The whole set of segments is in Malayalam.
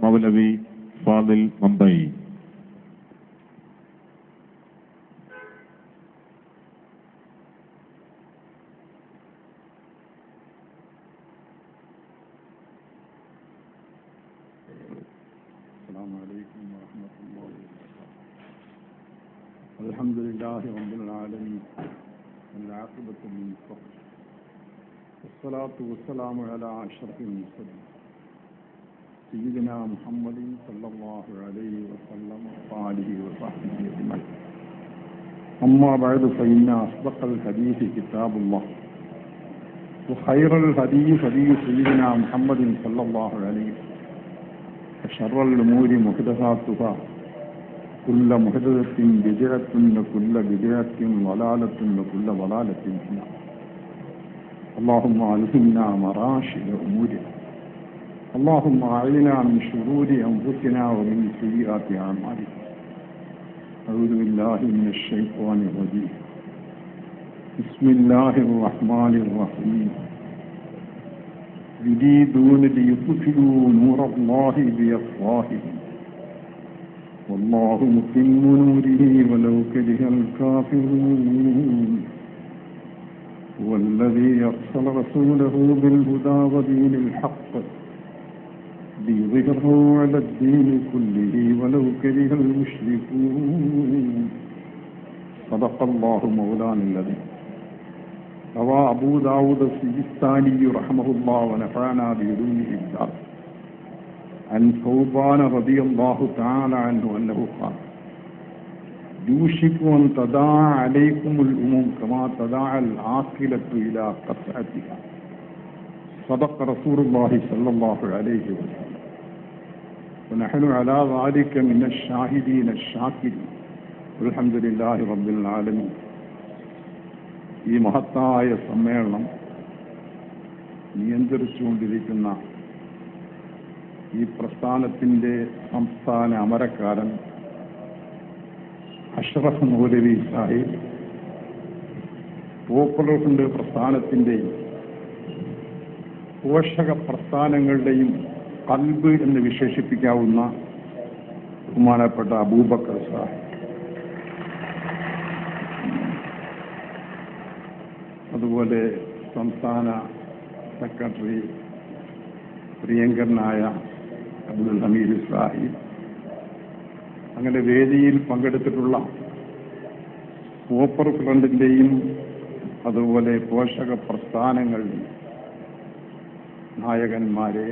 മൗലവി ഫാദിൽ മുംബൈ السلام عليكم ورحمة الله وبركاته الحمد لله رب العالمين والعاقبة للمتقين والصلاة والسلام على أشرف المرسلين سيدنا محمد صلى الله عليه وسلم وآله وصحبه أجمعين. أما بعد فإن أصدق الحديث كتاب الله. وخير الهدي هدي سيدنا محمد صلى الله عليه وسلم. وشر الأمور محدثاتها. كل محدثة بدعة وكل بدعة ضلالة وكل ضلالة في النار. اللهم ألهمنا مراشد أمورنا. اللهم أعلنا من شرور أنفسنا ومن سيئات أعمالنا. أعوذ بالله من الشيطان الرجيم. بسم الله الرحمن الرحيم. يريدون ليطفئوا نور الله بأفواههم. والله متم نوره ولو كره الكافرون. هو الذي أرسل رسوله بالهدى ودين الحق. ليظهره على الدين كله ولو كره المشركون. صدق الله مولانا الذي روى أبو داود السجستاني رحمه الله ونفعنا بعلومه الدار عن ثوبان رضي الله تعالى عنه أنه قال يوشك أن تداعى عليكم الأمم كما تداعى العاقلة إلى قطعتها. صدق رسول الله صلى الله عليه وسلم ونحن على ذلك من الشاهدين الشاكرين والحمد لله رب العالمين ഈ മഹത്തായ സമ്മേളനം നിയന്ത്രിച്ചുകൊണ്ടിരിക്കുന്ന ഈ പ്രസ്ഥാനത്തിന്റെ സംസ്ഥാന അമരക്കാരൻ അഷ്റഫ് മൗലവി സാഹിബ് പോപ്പുലർ ഫണ്ട് പ്രസ്ഥാനത്തിന്റെയും പോഷക പ്രസ്ഥാനങ്ങളുടെയും കൽബ് എന്ന് വിശേഷിപ്പിക്കാവുന്ന ബഹുമാനപ്പെട്ട അബൂബക്കർ സാഹിബ് അതുപോലെ സംസ്ഥാന സെക്രട്ടറി പ്രിയങ്കരനായ അബ്ദുൽ ഹമീദ് സാഹിബ്. അങ്ങനെ വേദിയിൽ പങ്കെടുത്തിട്ടുള്ള പോപ്പർ ഫ്രണ്ടിന്റെയും അതുപോലെ പോഷക പ്രസ്ഥാനങ്ങളുടെയും നായകന്മാരെ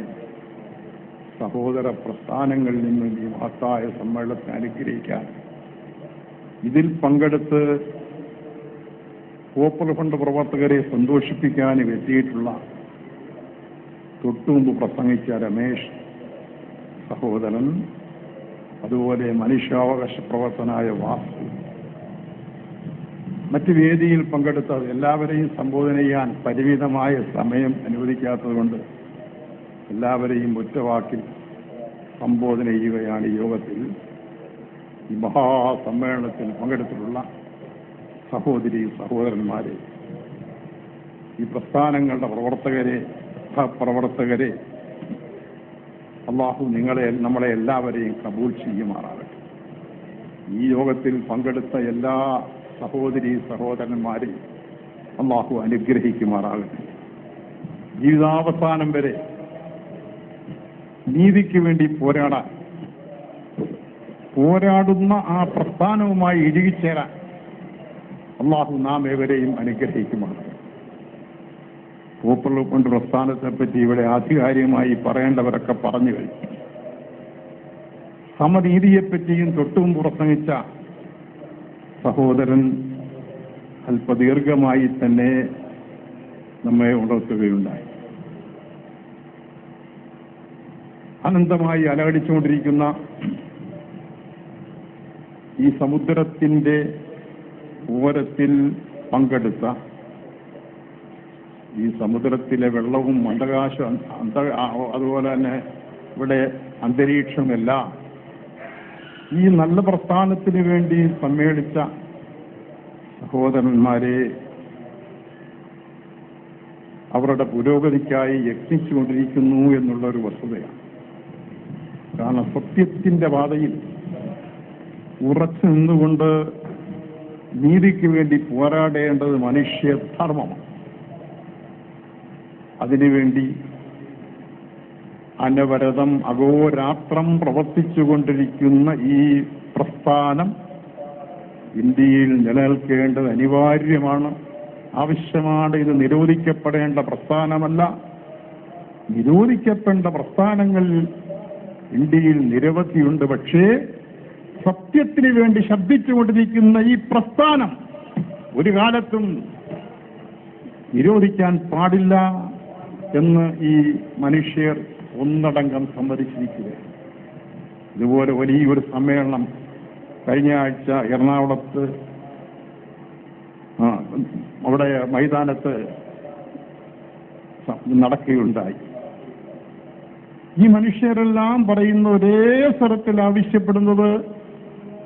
സഹോദര പ്രസ്ഥാനങ്ങളിൽ നിന്നും ഈ മഹത്തായ സമ്മേളനത്തെ അനുഗ്രഹിക്കാൻ ഇതിൽ പങ്കെടുത്ത് പോപ്പുലർ ഫണ്ട് പ്രവർത്തകരെ സന്തോഷിപ്പിക്കാനും എത്തിയിട്ടുള്ള തൊട്ടുമുമ്പ് പ്രസംഗിച്ച രമേശ് സഹോദരൻ അതുപോലെ മനുഷ്യാവകാശ പ്രവർത്തനായ വാസു മറ്റ് വേദിയിൽ പങ്കെടുത്ത എല്ലാവരെയും സംബോധന ചെയ്യാൻ പരിമിതമായ സമയം അനുവദിക്കാത്തതുകൊണ്ട് എല്ലാവരെയും ഒറ്റവാക്കിൽ സംബോധന ചെയ്യുകയാണ് യോഗത്തിൽ. ഈ മഹാസമ്മേളനത്തിൽ പങ്കെടുത്തിട്ടുള്ള സഹോദരി സഹോദരന്മാരെ ഈ പ്രസ്ഥാനങ്ങളുടെ പ്രവർത്തകരെ പ്രവർത്തകരെ അള്ളാഹു നിങ്ങളെ നമ്മളെ എല്ലാവരെയും കബൂൽ ചെയ്യുമാറാകട്ടെ. ഈ യോഗത്തിൽ പങ്കെടുത്ത എല്ലാ സഹോദരി സഹോദരന്മാരെയും അള്ളാഹു അനുഗ്രഹിക്കുമാറാകട്ടെ. ജീവിതാവസാനം വരെ നീതിക്ക് വേണ്ടി പോരാടാൻ പോരാടുന്ന ആ പ്രസ്ഥാനവുമായി ഇഴുകിച്ചേരാൻ അള്ളാഹു നാം ഏവരെയും അനുഗ്രഹിക്കുമാണ് പോപ്പുലർ കൊണ്ട് പ്രസ്ഥാനത്തെ പറ്റി ഇവിടെ ആധികാരികമായി പറയേണ്ടവരൊക്കെ പറഞ്ഞു കഴിഞ്ഞു. സമനീതിയെപ്പറ്റിയും തൊട്ടും പ്രസംഗിച്ച സഹോദരൻ അല്പദീർഘമായി തന്നെ നമ്മെ ഉണർത്തുകയുണ്ടായി. അനന്തമായി അലകടിച്ചുകൊണ്ടിരിക്കുന്ന ഈ സമുദ്രത്തിന്റെ ഓരത്തിൽ പങ്കെടുത്ത ഈ സമുദ്രത്തിലെ വെള്ളവും അന്തകാശം അന്ത അതുപോലെ തന്നെ ഇവിടെ അന്തരീക്ഷമല്ല ഈ നല്ല പ്രസ്ഥാനത്തിന് വേണ്ടി സമ്മേളിച്ച സഹോദരന്മാരെ അവരുടെ പുരോഗതിക്കായി യത്നിച്ചുകൊണ്ടിരിക്കുന്നു എന്നുള്ള ഒരു വസ്തുതയാണ്. കാരണം സത്യത്തിന്റെ പാതയിൽ ഉറച്ചു നിന്നുകൊണ്ട് നീതിക്ക് വേണ്ടി പോരാടേണ്ടത് മനുഷ്യധർമ്മമാണ് അതിനുവേണ്ടി അനവരതം അഹോരാത്രം പ്രവർത്തിച്ചുകൊണ്ടിരിക്കുന്ന ഈ പ്രസ്ഥാനം ഇന്ത്യയിൽ നിലനിൽക്കേണ്ടത് അനിവാര്യമാണ്. ആവശ്യമാണ്. ഇത് നിരോധിക്കപ്പെടേണ്ട പ്രസ്ഥാനമല്ല. നിരോധിക്കപ്പെടേണ്ട പ്രസ്ഥാനങ്ങൾ ഇന്ത്യയിൽ നിരവധിയുണ്ട്. പക്ഷേ സത്യത്തിന് വേണ്ടി ശബ്ദിച്ചുകൊണ്ടിരിക്കുന്ന ഈ പ്രസ്ഥാനം ഒരു കാലത്തും നിരോധിക്കാൻ പാടില്ല എന്ന് ഈ മനുഷ്യർ ഒന്നടങ്കം സമ്മതിച്ചിരിക്കുക ഇതുപോലെ വലിയൊരു സമ്മേളനം കഴിഞ്ഞ ആഴ്ച എറണാകുളത്ത് അവിടെ മൈതാനത്ത് നടക്കുകയുണ്ടായി. ഈ മനുഷ്യരെല്ലാം പറയുന്ന ഒരേ സ്വരത്തിൽ ആവശ്യപ്പെടുന്നത്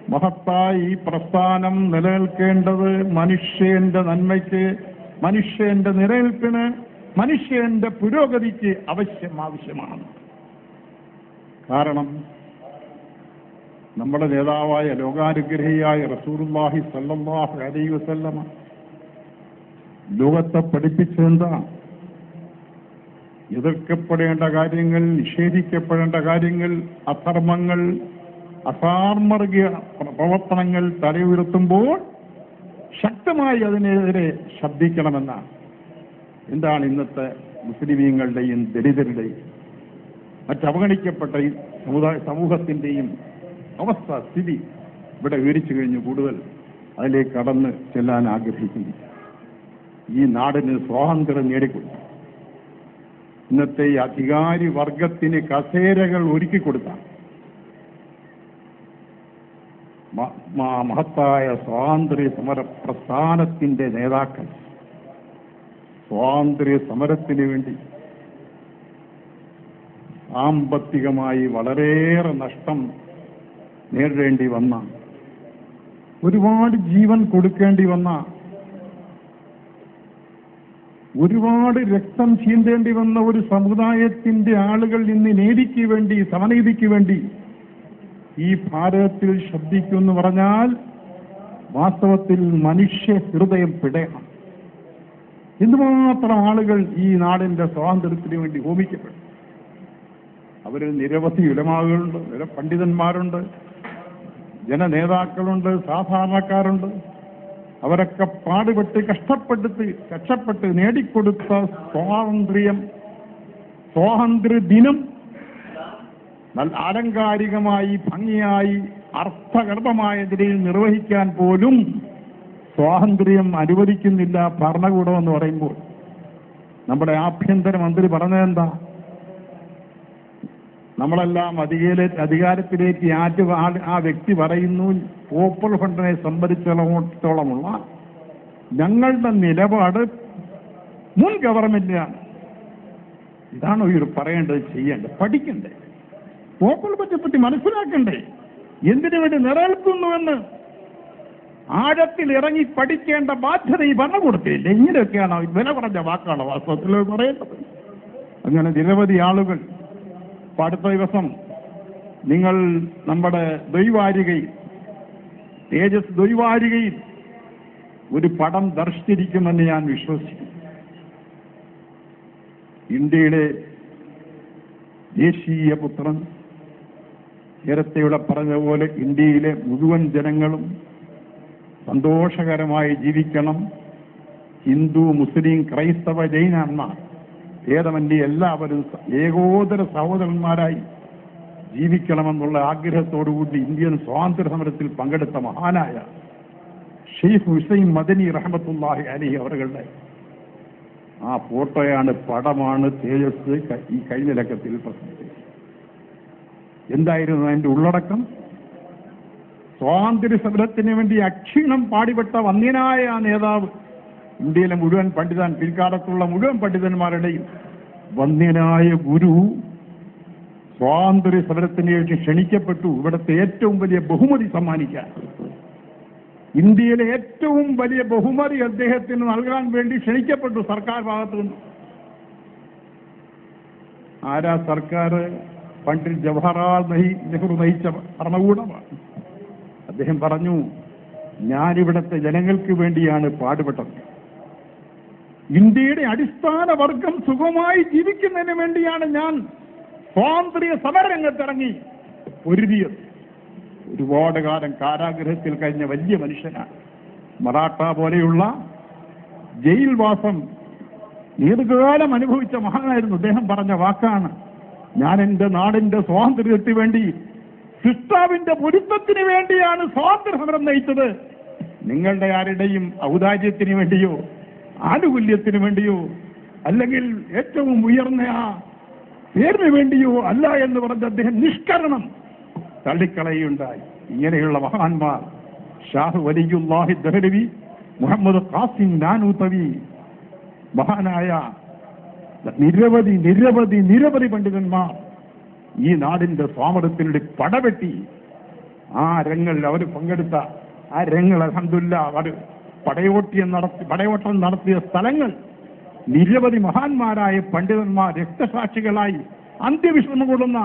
മഹത്തായി ഈ പ്രസ്ഥാനം നിലനിൽക്കേണ്ടത് മനുഷ്യന്റെ നന്മയ്ക്ക് മനുഷ്യന്റെ നിലനിൽപ്പിന് മനുഷ്യന്റെ പുരോഗതിക്ക് അവശ്യം ആവശ്യമാണ്. കാരണം നമ്മുടെ നേതാവായ ലോകാനുഗ്രഹിയായ റസൂർല്ലാഹി സല്ലാഹ് അലൈഹി വസല്ലമ ലോകത്തെ പഠിപ്പിച്ചെന്താ എതിർക്കപ്പെടേണ്ട കാര്യങ്ങൾ നിഷേധിക്കപ്പെടേണ്ട കാര്യങ്ങൾ അധർമ്മങ്ങൾ അസാർമർഗിക പ്രവർത്തനങ്ങൾ തലയുയർത്തുമ്പോൾ ശക്തമായി അതിനെതിരെ ശബ്ദിക്കണമെന്നാണ്. എന്താണ് ഇന്നത്തെ മുസ്ലിമീങ്ങളുടെയും ദലിതരുടെയും മറ്റവഗണിക്കപ്പെട്ട ഈ സമുദായ സമൂഹത്തിന്റെയും അവസ്ഥ സ്ഥിതി ഇവിടെ വിവരിച്ചു കഴിഞ്ഞു കൂടുതൽ അതിലേക്ക് കടന്ന് ചെല്ലാൻ ആഗ്രഹിക്കുന്നു. ഈ നാടിന് സ്വാതന്ത്ര്യം നേടിക്കൊടുത്തു ഇന്നത്തെ ഈ അധികാരി വർഗത്തിന് കസേരകൾ ഒരുക്കി കൊടുത്ത മഹത്തായ സ്വാതന്ത്ര്യ സമര പ്രസ്ഥാനത്തിന്റെ നേതാക്കൾ സ്വാതന്ത്ര്യ സമരത്തിന് വേണ്ടി സാമ്പത്തികമായി വളരെയേറെ നഷ്ടം നേരിടേണ്ടി വന്ന ഒരുപാട് ജീവൻ കൊടുക്കേണ്ടി വന്ന ഒരുപാട് രക്തം ചീന്തേണ്ടി വന്ന ഒരു സമുദായത്തിന്റെ ആളുകൾ ഇന്ന് നീതിക്ക് വേണ്ടി സമനീതിക്ക് വേണ്ടി ഈ ഭാരതത്തിൽ ശബ്ദിക്കുമെന്ന് പറഞ്ഞാൽ വാസ്തവത്തിൽ മനുഷ്യ ഹൃദയം പിടയണം. എന്തുമാത്രം ആളുകൾ ഈ നാടിന്റെ സ്വാതന്ത്ര്യത്തിന് വേണ്ടി ഹോമിക്കപ്പെടും അവരിൽ നിരവധി ഉലമാകളുണ്ട് പണ്ഡിതന്മാരുണ്ട് ജനനേതാക്കളുണ്ട് സാധാരണക്കാരുണ്ട്. അവരൊക്കെ പാടുപെട്ട് കഷ്ടപ്പെടുത്ത് കഷ്ടപ്പെട്ട് നേടിക്കൊടുത്ത സ്വാതന്ത്ര്യം സ്വാതന്ത്ര്യ ദിനം നല്ല ആലങ്കാരികമായി ഭംഗിയായി അർത്ഥഗർഭമായ നിലയിൽ നിർവഹിക്കാൻ പോലും സ്വാതന്ത്ര്യം അനുവദിക്കുന്നില്ല ഭരണകൂടം എന്ന് പറയുമ്പോൾ. നമ്മുടെ ആഭ്യന്തരമന്ത്രി പറഞ്ഞതെന്താ? നമ്മളെല്ലാം അധികാര അധികാരത്തിലേക്ക് ആറ്റ് ആ- വ്യക്തി പറയുന്നു പോപ്പുലർ ഫണ്ടിനെ സംബന്ധിച്ചിടത്തോളമുള്ള ഞങ്ങളുടെ നിലപാട് മുൻ ഗവൺമെന്റിനാണ് ഇതാണ് ഇവർ പറയേണ്ടത് ചെയ്യേണ്ടത്. പഠിക്കണ്ടേ. പോപ്പുലർ പറ്റി മനസ്സിലാക്കണ്ടേ. എന്തിനു വേണ്ടി നിലനിൽക്കുന്നുവെന്ന്. ആഴത്തിൽ ഇറങ്ങി പഠിക്കേണ്ട ബാധ്യത ഈ ഭരണകൂടത്തിലില്ല? ഇങ്ങനെയൊക്കെയാണ് വില കുറഞ്ഞ വാക്കാണ് വാസ്തവത്തിൽ പറയേണ്ടത്. അങ്ങനെ നിരവധി ആളുകൾ അടുത്ത ദിവസം നിങ്ങൾ നമ്മുടെ ദ്വൈവാരികയിൽ തേജസ് ദ്വൈവാരികയിൽ ഒരു പടം ദർശിച്ചിരിക്കുമെന്ന് ഞാൻ വിശ്വസിക്കുന്നു. ഇന്ത്യയുടെ ദേശീയ പുത്രൻ നേരത്തെയുള്ള പറഞ്ഞതുപോലെ പറഞ്ഞ പോലെ ഇന്ത്യയിലെ മുഴുവൻ ജനങ്ങളും സന്തോഷകരമായി ജീവിക്കണം. ഹിന്ദു മുസ്ലിം ക്രൈസ്തവ ജൈനന്മാർ ഭേദമന്യേ എല്ലാവരും ഏകോദര സഹോദരന്മാരായി ജീവിക്കണമെന്നുള്ള ആഗ്രഹത്തോടുകൂടി ഇന്ത്യൻ സ്വാതന്ത്ര്യ സമരത്തിൽ പങ്കെടുത്ത മഹാനായ ഷെയ്ഖ് ഹുസൈൻ മദനി റഹമത്തുല്ലാഹി അലി അവരുടെ ആ ഫോട്ടോയാണ് പടമാണ് തേജസ് ഈ കഴിഞ്ഞ ലക്കത്തിൽ പ്രസംഗിച്ചത് എന്തായിരുന്നു അതിന്റെ ഉള്ളടക്കം? സ്വാതന്ത്ര്യ സമരത്തിന് വേണ്ടി അക്ഷീണം പാടിപ്പെട്ട വന്യനായ നേതാവ് ഇന്ത്യയിലെ മുഴുവൻ പണ്ഡിതൻ പിൽക്കാലത്തുള്ള മുഴുവൻ പണ്ഡിതന്മാരുടെയും വന്യനായ ഗുരു സ്വാതന്ത്ര്യ സമരത്തിന് വേണ്ടി ക്ഷണിക്കപ്പെട്ടു. ഇവിടുത്തെ ഏറ്റവും വലിയ ബഹുമതി സമ്മാനിക്കാൻ. ഇന്ത്യയിലെ ഏറ്റവും വലിയ ബഹുമതി അദ്ദേഹത്തിന് നൽകാൻ വേണ്ടി ക്ഷണിക്കപ്പെട്ടു സർക്കാർ ഭാഗത്തു നിന്ന്. ആരാ സർക്കാർ? പണ്ഡിറ്റ് ജവഹർലാൽ നെഹി- നെഹ്റു നയിച്ച ഭരണകൂടമാണ്. അദ്ദേഹം പറഞ്ഞു ഞാനിവിടുത്തെ ജനങ്ങൾക്ക് വേണ്ടിയാണ് പാടുപെട്ടത്. ഇന്ത്യയുടെ അടിസ്ഥാന വർഗം സുഖമായി ജീവിക്കുന്നതിന് വേണ്ടിയാണ് ഞാൻ സ്വാതന്ത്ര്യ സമരരംഗത്തിറങ്ങി. പൊരുതിയത് ഒരുപാട് കാലം കാരാഗ്രഹത്തിൽ കഴിഞ്ഞ വലിയ മനുഷ്യനാണ്. മറാഠ പോലെയുള്ള ജയിൽവാസം ദീർഘകാലം അനുഭവിച്ച മഹാനായിരുന്നു. അദ്ദേഹം പറഞ്ഞ വാക്കാണ് ഞാൻ എന്റെ നാടിന്റെ സ്വാതന്ത്ര്യത്തിന് വേണ്ടി സിസ്റ്റാവിന്റെ പൊരുത്തത്തിന് വേണ്ടിയാണ് സ്വാതന്ത്ര്യ സമരം നയിച്ചത്. നിങ്ങളുടെ ആരുടെയും ഔദാര്യത്തിന് വേണ്ടിയോ ആനുകൂല്യത്തിന് വേണ്ടിയോ അല്ലെങ്കിൽ ഏറ്റവും ഉയർന്ന ആ പേരിന് വേണ്ടിയോ അല്ല എന്ന് പറഞ്ഞ അദ്ദേഹം നിഷ്കരണം തള്ളിക്കളയുണ്ടായി ഇങ്ങനെയുള്ള മഹാന്മാർ ഷാഹ് വലിയുല്ലാഹി ദഹലവി മുഹമ്മദ് ഖാസിം നാനൂത്തവി മഹാനായ നിരവധി നിരവധി നിരവധി പണ്ഡിതന്മാർ ഈ നാടിന്റെ സ്വാമരത്തിനുടെ പടവെട്ടി ആ രംഗങ്ങളിൽ അവർ പങ്കെടുത്ത ആ രംഗങ്ങൾ അഹമ്മദുല്ല അവർ പടയോട്ടിയം നടത്തി പടയോട്ടം നടത്തിയ സ്ഥലങ്ങൾ നിരവധി മഹാന്മാരായ പണ്ഡിതന്മാർ രക്തസാക്ഷികളായി അന്ത്യവിശ്രമം കൊള്ളുന്ന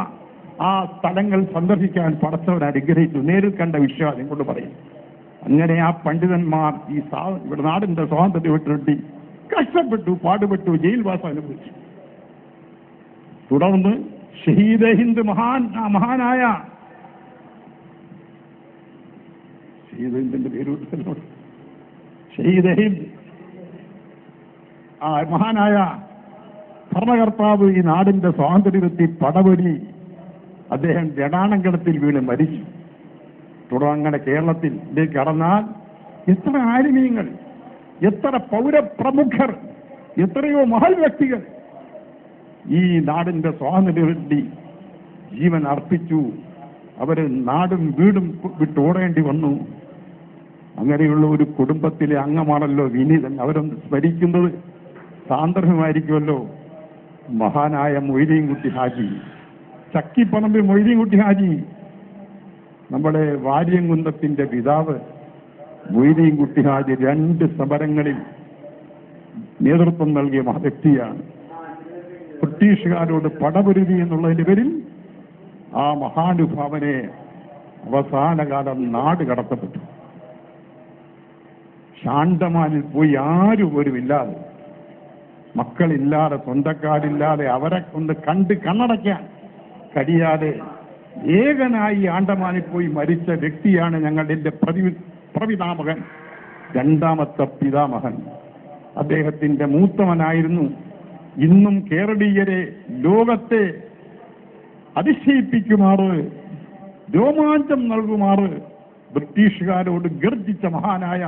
ആ സ്ഥലങ്ങൾ സന്ദർശിക്കാൻ പടച്ചവർ അനുഗ്രഹിച്ചു. നേരിൽ കണ്ട വിശ്വാസം കൊണ്ട് പറയും. അങ്ങനെ ആ പണ്ഡിതന്മാർ ഈ സാ ഇവിടെ നാടിന്റെ സ്വാതന്ത്ര്യം വിട്ടുവേണ്ടി കഷ്ടപ്പെട്ടു പാടുപെട്ടു ജയിൽവാസം അനുഭവിച്ചു. തുടർന്ന് ഷഹീദ് ഹിന്ദ് മഹാൻ മഹാനായ ഷഹീദ് ഹിന്ദിന്റെ പേര്. ഷഹീദ് ആ മഹാനായ ഭരണകർത്താവ് ഈ നാടിന്റെ സ്വാതന്ത്ര്യത്തിൽ പടവൊരി അദ്ദേഹം ജടാണങ്കണത്തിൽ വീണ് മരിച്ചു. തുടർന്ന് കേരളത്തിൽ കടന്നാൽ എത്ര ആരുമീയങ്ങൾ എത്ര പൗരപ്രമുഖർ എത്രയോ മഹൽ വ്യക്തികൾ ഈ നാടിന്റെ സ്വാതന്ത്ര്യത്തിൽ ജീവൻ അർപ്പിച്ചു. അവർ നാടും വീടും വിട്ടോടേണ്ടി വന്നു. അങ്ങനെയുള്ള ഒരു കുടുംബത്തിലെ അംഗമാണല്ലോ വിനീതൻ. അവരൊന്ന് സ്മരിക്കുന്നത് സാന്ദർഭമായിരിക്കുമല്ലോ. മഹാനായ മൊയ്തീൻകുട്ടി ഹാജി. ചക്കിപ്പറമ്പിൽ മൊയ്തീൻകുട്ടി ഹാജി. നമ്മുടെ വാര്യംകുന്തത്തിന്റെ പിതാവ് മൊയ്തീൻകുട്ടി ഹാജി രണ്ട് സമരങ്ങളിൽ നേതൃത്വം നൽകിയ വ്യക്തിയാണ് ബ്രിട്ടീഷുകാരോട് പടപൊരുതി എന്നുള്ളതിന്റെ പേരിൽ ആ മഹാനുഭാവനെ അവസാനകാലം നാട് കടത്തപ്പെട്ടു. ശാന്തമാനിൽ പോയി ആരും ഒരുമില്ലാതെ മക്കളില്ലാതെ സ്വന്തക്കാരില്ലാതെ അവരെ കൊണ്ട് കണ്ട് കണ്ണടയ്ക്കാൻ കഴിയാതെ ഏകനായി ആണ്ടമാനിൽ പോയി മരിച്ച വ്യക്തിയാണ് ഞങ്ങളുടെ എന്റെ പ്രതി പ്രപിതാമകൻ രണ്ടാമത്തെ പിതാമഹൻ. അദ്ദേഹത്തിന്റെ മൂത്തവനായിരുന്നു. ഇന്നും കേരളീയരെ ലോകത്തെ അതിശയിപ്പിക്കുമാറ് രോമാഞ്ചം നൽകുമാറ് ബ്രിട്ടീഷുകാരോട് ഗർജിച്ച മഹാനായ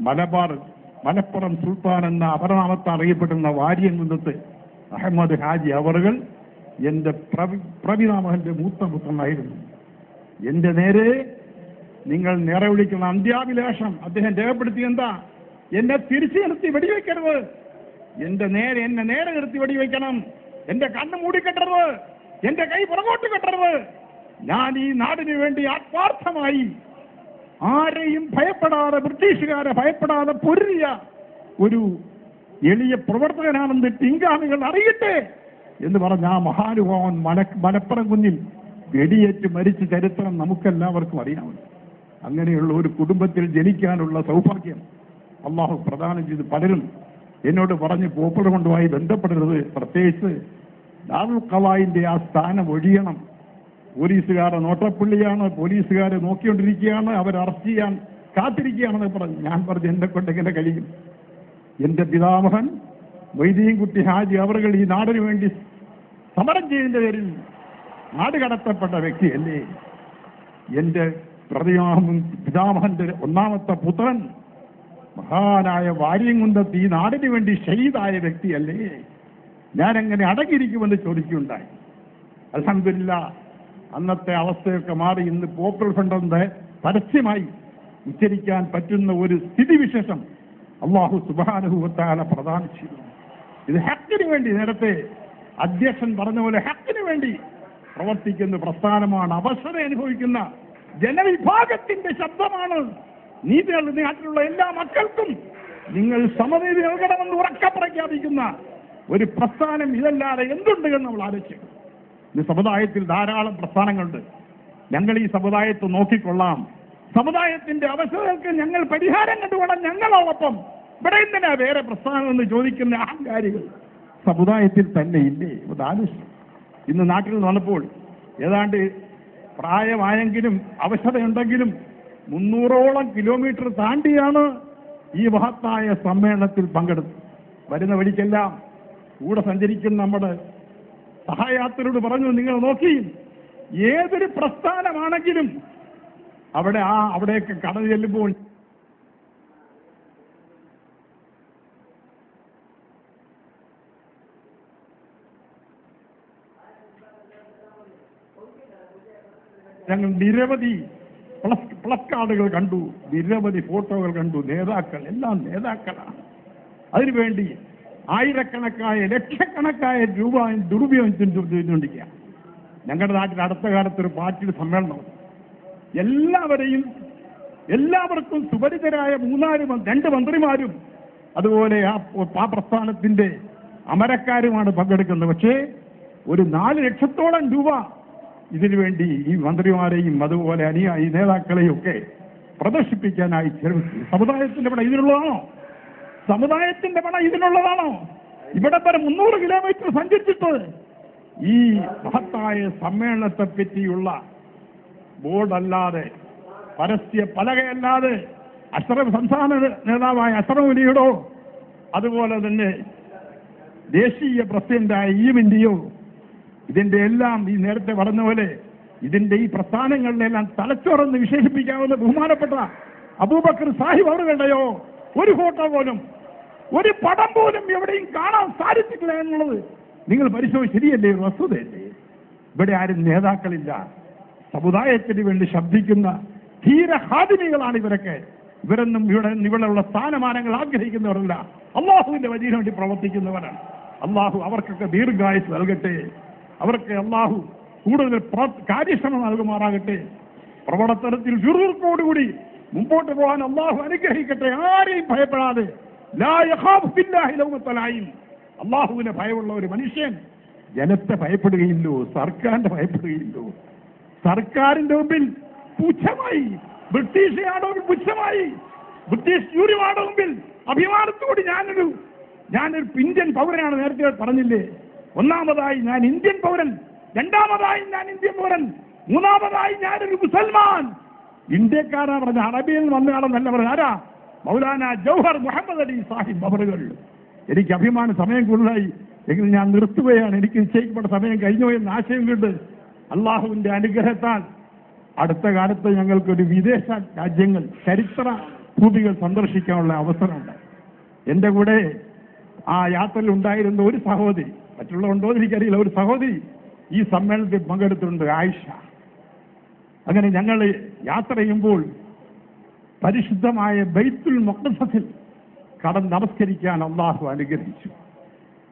മലബാർ മലപ്പുറം സുൽത്താൻ എന്ന അപരനാമത്തെ അറിയപ്പെടുന്ന വാര്യൻ മുന്നത്ത് അഹമ്മദ് ഹാജി അവറുകൾ എന്റെ പ്രവി പ്രവിതാമഹന്റെ മൂത്ത പുത്രനായിരുന്നു. എന്റെ നേരെ നിങ്ങൾ നിറവിളിക്കുന്ന അന്ത്യാഭിലാഷം അദ്ദേഹം രേഖപ്പെടുത്തി എന്താ? എന്നെ തിരിച്ചു നിർത്തി വെടിവെക്കരുത്. എന്റെ നേരെ എന്നെ നേരെ നിർത്തി വെടിവെക്കണം. എന്റെ കണ്ണ് മൂടിക്കെട്ടരുത് എന്റെ കൈ പുറകോട്ട് കെട്ടരുത്. ഞാൻ ഈ നാടിനു വേണ്ടി ആത്മാർത്ഥമായി ആരെയും ഭയപ്പെടാതെ ബ്രിട്ടീഷുകാരെ ഭയപ്പെടാതെ പൊരുതിയ ഒരു എളിയ പ്രവർത്തകനാണെന്ന് പിൻഗാമികൾ അറിയട്ടെ എന്ന് പറഞ്ഞ ആ മഹാനുഭാവൻ മല മലപ്പുറം കുഞ്ഞിൽ വെടിയേറ്റ് മരിച്ച ചരിത്രം നമുക്കെല്ലാവർക്കും അറിയാമല്ലോ. അങ്ങനെയുള്ള ഒരു കുടുംബത്തിൽ ജനിക്കാനുള്ള സൗഭാഗ്യം അള്ളാഹു പ്രദാനം ചെയ്ത് പലരും എന്നോട് പറഞ്ഞ് പോപ്പുലർ കൊണ്ടുമായി ബന്ധപ്പെടരുത്. പ്രത്യേകിച്ച് ദാറുൽ ഖലായിന്റെ ആ സ്ഥാനം ഒഴിയണം. പോലീസുകാരെ നോട്ടപ്പുള്ളിയാണ് പോലീസുകാരെ നോക്കിക്കൊണ്ടിരിക്കുകയാണ് അവർ അറസ്റ്റ് ചെയ്യാൻ കാത്തിരിക്കുകയാണെന്ന് പറഞ്ഞു. ഞാൻ പറഞ്ഞു എന്നെ കൊണ്ട് എങ്ങനെ കഴിയും? എന്റെ പിതാമഹൻ വൈദ്യൻകുട്ടി ഹാജി അവർ ഈ നാടിനു വേണ്ടി സമരം ചെയ്യുന്ന പേരിൽ നാട് കടത്തപ്പെട്ട വ്യക്തിയല്ലേ? എന്റെ പ്രതിമാഹൻ പിതാമഹന്റെ ഒന്നാമത്തെ പുത്രൻ മഹാനായ വാര്യംകുന്തത്ത് ഈ നാടിനു വേണ്ടി ഷെയ്ദായ വ്യക്തിയല്ലേ? ഞാൻ എങ്ങനെ അടങ്ങിയിരിക്കുമെന്ന് ചോദിക്കുകയുണ്ടായി. അലഹമില്ല അന്നത്തെ അവസ്ഥയൊക്കെ മാറി ഇന്ന് പോപ്പുലർ ഫ്രണ്ടിന്റെ പരസ്യമായി ഉച്ചരിക്കാൻ പറ്റുന്ന ഒരു സ്ഥിതിവിശേഷം അള്ളാഹു സുബാനുഭവത്താല പ്രദാനം ഇത് ഹക്കിന് വേണ്ടി നേരത്തെ അധ്യക്ഷൻ പറഞ്ഞ പോലെ ഹക്കിന് വേണ്ടി പ്രവർത്തിക്കുന്ന പ്രസ്ഥാനമാണ്. അവസരം അനുഭവിക്കുന്ന ജനവിഭാഗത്തിന്റെ ശബ്ദമാണ്. നീതി നാട്ടിലുള്ള എല്ലാ മക്കൾക്കും നിങ്ങൾ സമനീതി നൽകണമെന്ന് ഉറക്ക പ്രഖ്യാപിക്കുന്ന ഒരു പ്രസ്ഥാനം ഇതല്ലാതെ എന്തുണ്ട് എന്ന് നമ്മൾ ആലോചിക്കും ഈ സമുദായത്തിൽ ധാരാളം പ്രസ്ഥാനങ്ങളുണ്ട്. ഞങ്ങൾ ഈ സമുദായത്തെ നോക്കിക്കൊള്ളാം. സമുദായത്തിന്റെ അവസ്ഥകൾക്ക് ഞങ്ങൾ പരിഹാരം കണ്ടുകൊള്ളാം. ഞങ്ങളോടൊപ്പം. ഇവിടെ എന്തിനാ വേറെ പ്രസ്ഥാനം എന്ന് ചോദിക്കുന്ന അഹങ്കാരികൾ? സമുദായത്തിൽ തന്നെ ഇല്ലേ? ആലോചിച്ചു ഇന്ന് നാട്ടിൽ വന്നപ്പോൾ ഏതാണ്ട് പ്രായമായെങ്കിലും അവശതയുണ്ടെങ്കിലും മുന്നൂറോളം കിലോമീറ്റർ താണ്ടിയാണ് ഈ മഹത്തായ സമ്മേളനത്തിൽ പങ്കെടുത്തത്. വരുന്ന വഴിക്കെല്ലാം കൂടെ സഞ്ചരിക്കുന്ന നമ്മുടെ സഹായാത്രയോട് പറഞ്ഞു നിങ്ങൾ നോക്കി ഏതൊരു പ്രസ്ഥാനമാണെങ്കിലും അവിടെ ആ അവിടെയൊക്കെ കടന്നു ചെല്ലുമ്പോൾ ഞങ്ങൾ നിരവധി പ്ലസ് പ്ലസ് കാർഡുകൾ കണ്ടു നിരവധി ഫോട്ടോകൾ കണ്ടു നേതാക്കൾ എല്ലാം നേതാക്കളാണ്. അതിനുവേണ്ടി ആയിരക്കണക്കായ ലക്ഷക്കണക്കായ രൂപ ദുരുപയോഗം ചെയ്തുകൊണ്ടിരിക്കുക. ഞങ്ങളുടെ നാട്ടിൽ അടുത്ത കാലത്ത് ഒരു പാർട്ടിയുടെ സമ്മേളനം എല്ലാവരെയും എല്ലാവർക്കും സുപരിതരായ മൂന്നാൽ രണ്ട് മന്ത്രിമാരും അതുപോലെ ആ പ്രസ്ഥാനത്തിന്റെ അമരക്കാരുമാണ് പങ്കെടുക്കുന്നത്. പക്ഷേ ഒരു നാല് ലക്ഷത്തോളം രൂപ ഇതിനു വേണ്ടി ഈ മന്ത്രിമാരെയും അതുപോലെ അനുയായി നേതാക്കളെയും ഒക്കെ പ്രദർശിപ്പിക്കാനായി ചെലവിട്ടു സമുദായത്തിന്റെ ഇവിടെ ഇതിനുള്ളതാണോ സമുദായത്തിന്റെ പണം ഇതിനുള്ളതാണോ. ഇവിടെ വരെ മുന്നൂറ് കിലോമീറ്റർ സഞ്ചരിച്ചിട്ട് ഈ മഹത്തായ സമ്മേളനത്തെ പറ്റിയുള്ള ബോർഡല്ലാതെ പരസ്യ പലകയല്ലാതെ അഷ്റഫ് സംസ്ഥാന നേതാവായ അഷ്റഫ് അലിയുടോ അതുപോലെ തന്നെ ദേശീയ പ്രസിഡന്റായ ഈമിന്റെയോ ഇതിന്റെ എല്ലാം ഈ നേരത്തെ പറഞ്ഞ പോലെ ഇതിന്റെ ഈ പ്രസ്ഥാനങ്ങളിലെല്ലാം തലച്ചോറെന്ന് വിശേഷിപ്പിക്കാവുന്ന ബഹുമാനപ്പെട്ട അബൂബക്കർ സാഹിബ് അവരുടെയോ ഒരു ഫോട്ടോ പോലും ഒരു പടം പോലും എവിടെയും കാണാൻ സാധിച്ചിട്ടില്ല എന്നുള്ളത് നിങ്ങൾ പരിശോധിച്ച് ശരിയല്ലേ? വസ്തുതയല്ലേ? ഇവിടെ ആരും നേതാക്കളില്ല. സമുദായത്തിന് വേണ്ടി ശബ്ദിക്കുന്ന ധീരഹാദിനികളാണ് ഇവരൊക്കെ. ഇവരൊന്നും ഇവിടെ ഇവിടെയുള്ള സ്ഥാനമാനങ്ങൾ ആഗ്രഹിക്കുന്നവരല്ല. അള്ളാഹുവിന്റെ വലിയ വേണ്ടി പ്രവർത്തിക്കുന്നവരാണ്. അള്ളാഹു അവർക്കൊക്കെ ദീർഘായുസ് നൽകട്ടെ. അവർക്ക് അള്ളാഹു കൂടുതൽ കാര്യക്ഷമം നൽകുമാറാകട്ടെ. പ്രവർത്തനത്തിൽ ചുറുക്കോടുകൂടി മുമ്പോട്ട് പോകാൻ അള്ളാഹു അനുഗ്രഹിക്കട്ടെ. ആരെയും ഭയപ്പെടാതെ അള്ളാഹുവിനെ ഭയമുള്ള ഒരു മനുഷ്യൻ ജനത്തെ ഭയപ്പെടുകയില്ലോ സർക്കാരിന്റെ ഭയപ്പെടുകയില്ലോ. സർക്കാരിന്റെ മുമ്പിൽ പുച്ഛമായി ബ്രിട്ടീഷ് മുമ്പിൽ പുച്ഛമായി ബ്രിട്ടീഷ് ജൂരിമാരുടെ മുമ്പിൽ അഭിമാനത്തോട് ഞാനൊരു ഞാനൊരു ഇന്ത്യൻ പൗരനാണ് നേരത്തെ പറഞ്ഞില്ലേ? ഒന്നാമതായി ഞാൻ ഇന്ത്യൻ പൗരൻ രണ്ടാമതായി ഞാൻ ഇന്ത്യൻ പൗരൻ മൂന്നാമതായി ഞാനൊരു മുസൽമാൻ. ഇന്ത്യക്കാരാ പറഞ്ഞ അറബിയിൽ വന്നയാളെന്നല്ല പറഞ്ഞ ആരാ? മൗലാന ജൗഹർ മുഹമ്മദ് അലി സാഹിബ് അവറുകൾ. എനിക്ക് അഭിമാന സമയം കൂടുതലായി. എങ്കിൽ ഞാൻ നിർത്തുകയാണ്. എനിക്ക് നിശ്ചയിക്കപ്പെട്ട സമയം കഴിഞ്ഞു എന്ന ആശയം കണ്ട് അള്ളാഹുവിന്റെ അനുഗ്രഹത്താൽ അടുത്ത കാലത്ത് ഞങ്ങൾക്കൊരു വിദേശ രാജ്യങ്ങൾ ചരിത്ര ഭൂമികൾ സന്ദർശിക്കാനുള്ള അവസരമുണ്ട്. എന്റെ കൂടെ ആ യാത്രയിൽ ഉണ്ടായിരുന്ന ഒരു സഹോദരി മറ്റുള്ള ഉണ്ടോ എന്ന് എനിക്കറിയില്ല. ഒരു സഹോദരി ഈ സമ്മേളനത്തിൽ പങ്കെടുത്തിട്ടുണ്ട് ആയിഷ. അങ്ങനെ ഞങ്ങൾ യാത്ര ചെയ്യുമ്പോൾ പരിശുദ്ധമായ ബൈത്തുൽ മൊക്കസത്തിൽ കടന്ന് നമസ്കരിക്കാൻ അള്ളാഹു അനുഗ്രഹിച്ചു.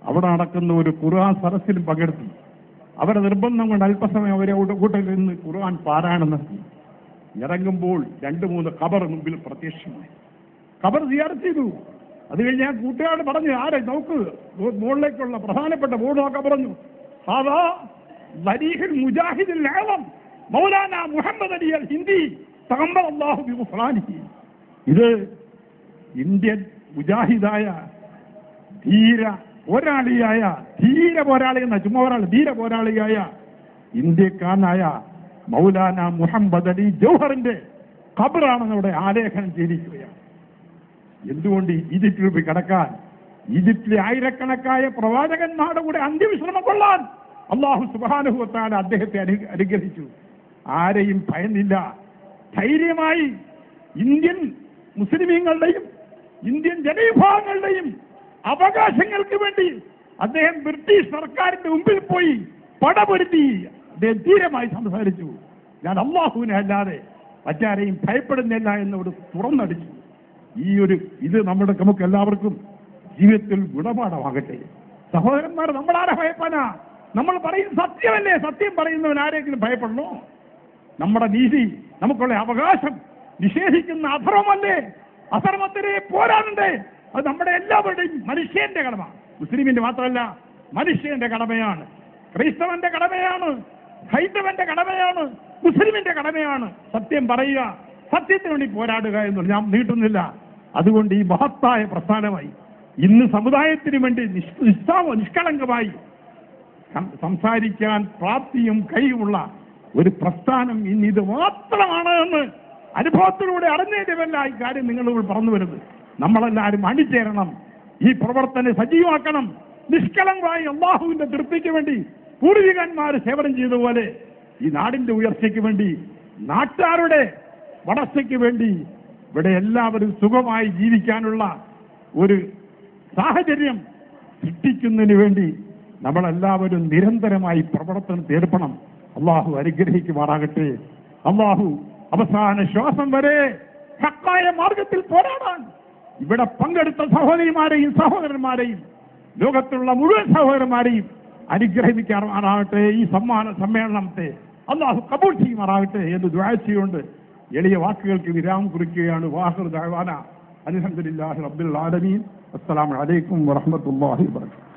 അവിടെ നടക്കുന്ന ഒരു ഖുർആൻ സദസ്സിലും പങ്കെടുത്തു. അവരെ നിർബന്ധം കൊണ്ട് അല്പസമയം അവരെ കൂട്ട- കൂട്ടത്തിൽ നിന്ന് ഖുർആൻ പാരായണം നടത്തി. ഇറങ്ങുമ്പോൾ രണ്ട് മൂന്ന് ഖബർ മുമ്പിൽ പ്രത്യക്ഷമായി. ഖബർ സിയാറത്ത് ചെയ്തു. അത് കഴിഞ്ഞ് ഞാൻ കൂട്ടുകാർ പറഞ്ഞു ആരെ നോക്ക് മുകളിലേക്കുള്ള പ്രധാനപ്പെട്ട ബോർഡ് നോക്കാൻ പറഞ്ഞു ലരീഹിൽ മുജാഹിദിൽ മൗലാന മുഹമ്മദ് അലി അൽ ഹിന്ദി. ഇത് ഇന്ത്യൻ മുജാഹിദായ ധീര പോരാളിയായ ധീര പോരാളി എന്ന ചുമ്മാ പോരാളി ധീര പോരാളിയായ ഇന്ത്യക്കാരനായ മൗലാന മുഹമ്മദ് അലി ജൗഹറിന്റെ ഖബറാണെന്ന് ഇവിടെ ആലേഖനം ചെയ്തിരിക്കുകയാണ്. എന്തുകൊണ്ട് ഈജിപ്തിൽ പോയി കിടക്കാൻ ഈജിപ്തിലെ ആയിരക്കണക്കായ പ്രവാചകന്മാരുടെ കൂടെ അന്ത്യവിശ്രമം കൊള്ളാൻ അള്ളാഹു സുബാനുഭവത്താണ് അദ്ദേഹത്തെ അനു- അനുഗ്രഹിച്ചു. ആരെയും ഭയന്നില്ല. ധൈര്യമായി ഇന്ത്യൻ മുസ്ലിമീങ്ങളുടെയും ഇന്ത്യൻ ജനവിഭാഗങ്ങളുടെയും അവകാശങ്ങൾക്ക് വേണ്ടി അദ്ദേഹം ബ്രിട്ടീഷ് സർക്കാരിന്റെ മുമ്പിൽ പോയി പടപൊരുത്തി അദ്ദേഹം ധീരമായി സംസാരിച്ചു. ഞാൻ അള്ളാഹുവിനെ അല്ലാതെ മറ്റാരെയും ഭയപ്പെടുന്നില്ല എന്നോട് തുറന്നടിച്ചു. ഈ ഒരു ഇത് നമ്മുടെ നമുക്ക് എല്ലാവർക്കും ജീവിതത്തിൽ ഗുണപാഠമാകട്ടെ. സഹോദരന്മാർ നമ്മളാരെ ഭയപ്പാനാ. നമ്മൾ പറയും സത്യമല്ലേ? സത്യം പറയുന്നവൻ ആരെങ്കിലും ഭയപ്പെടണോ? നമ്മുടെ നീതി നമുക്കുള്ള അവകാശം നിഷേധിക്കുന്ന അധർമ്മമല്ലേ? അധർമ്മത്തിനെ പോരാടണ്ടേ? അത് നമ്മുടെ എല്ലാവരുടെയും മനുഷ്യന്റെ കടമ മുസ്ലിമിന്റെ മാത്രമല്ല മനുഷ്യന്റെ കടമയാണ്. ക്രൈസ്തവന്റെ കടമയാണ് ഹൈന്ദവന്റെ കടമയാണ് മുസ്ലിമിന്റെ കടമയാണ്. സത്യം പറയുക സത്യത്തിന് വേണ്ടി പോരാടുക എന്ന് ഞാൻ നീട്ടുന്നില്ല. അതുകൊണ്ട് ഈ മഹത്തായ പ്രസ്ഥാനമായി ഇന്ന് സമുദായത്തിന് വേണ്ടി നിഷ്- നിസ്സാമ നിഷ്കളങ്കമായി സംസാരിക്കാൻ പ്രാപ്തിയും കഴിവുള്ള ഒരു പ്രസ്ഥാനം ഇനി ഇത് മാത്രമാണ് എന്ന് അനുഭവത്തിലൂടെ അറിഞ്ഞേണ്ടിവല്ല ഈ കാര്യം നിങ്ങളോട് പറഞ്ഞു വരുന്നത്. നമ്മളെല്ലാവരും അണിചേരണം ഈ പ്രവർത്തനം സജീവമാക്കണം. നിഷ്കളങ്കമായി അള്ളാഹുവിന്റെ തൃപ്തിക്ക് വേണ്ടി പൂർവികന്മാർ സേവനം ചെയ്ത പോലെ ഈ നാടിന്റെ ഉയർച്ചയ്ക്ക് വേണ്ടി നാട്ടുകാരുടെ വളർച്ചയ്ക്ക് വേണ്ടി ഇവിടെ എല്ലാവരും സുഖമായി ജീവിക്കാനുള്ള ഒരു സാഹചര്യം സൃഷ്ടിക്കുന്നതിന് വേണ്ടി നമ്മളെല്ലാവരും നിരന്തരമായി പ്രവർത്തനം ഏർപ്പെടണം അള്ളാഹു അനുഗ്രഹിക്കുമാറാകട്ടെ. അള്ളാഹു അവസാന ശ്വാസം വരെ ഹക്കായ മാർഗത്തിൽ പോരാടാൻ ഇവിടെ പങ്കെടുത്ത സഹോദരിമാരെയും സഹോദരന്മാരെയും ലോകത്തുള്ള മുഴുവൻ സഹോദരന്മാരെയും അനുഗ്രഹിക്കാറാകട്ടെ. ഈ സമ്മാന സമ്മേളനത്തെ അള്ളാഹു കബൂൾ ചെയ്യുമാറാകട്ടെ എന്ന് ദ്വാഴ്ചയുണ്ട് എളിയ വാക്കുകൾക്ക് വിരാമം കുറിക്കുകയാണ്. വാഹർ ദാവാന അലഹദില്ലാഹി റബ്ബിൽ ആലമീൻ. അസ്സലാമു അലൈക്കും വറഹ്മത്തുള്ളാഹി വബറകാതുഹു.